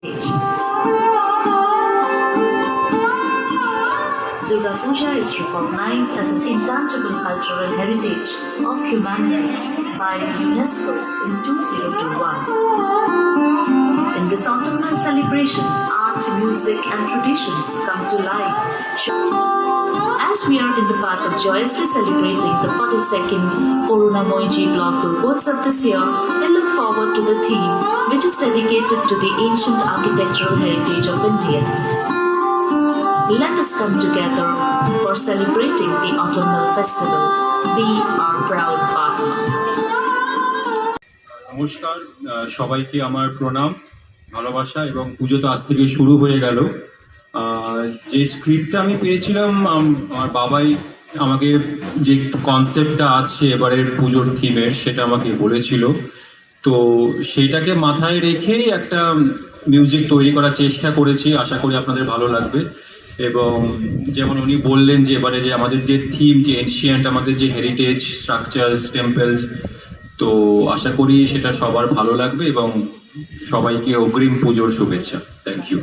Durga Puja is recognized as an intangible cultural heritage of humanity by UNESCO in 2021. In this autumnal celebration, art, music, and traditions come to life. As we are in the path of joyously celebrating the 42nd Corona Moiji Blog Durgotsav this year, forward to the theme, which is dedicated to the ancient architectural heritage of India. Let us come together for celebrating the autumnal festival. We are proud partner. নমস্কার সবাইকে আমার প্রণাম ভালোবাসা এবং পুজো তো আজ থেকে শুরু হয়ে গেল যে স্ক্রিপ্টটা আমি পেয়েছিলাম আমার বাবাই আমাকে যে কনসেপ্টটা আছে এবারের পুজোর থিমের সেটা আমাকে বলেছিল তো সেইটাকে মাথায় রেখেই একটা মিউজিক তৈরি করার চেষ্টা করেছি, আশা করি আপনাদের ভালো লাগবে। এবং যেমন উনি বললেন যে এবারে যে আমাদের যে থিম যে এনশিয়ান্ট আমাদের যে হেরিটেজ স্ট্রাকচার্স টেম্পলস তো আশা করি সেটা সবার ভালো লাগবে এবং সবাইকে অগ্রিম পুজোর শুভেচ্ছা। Thank you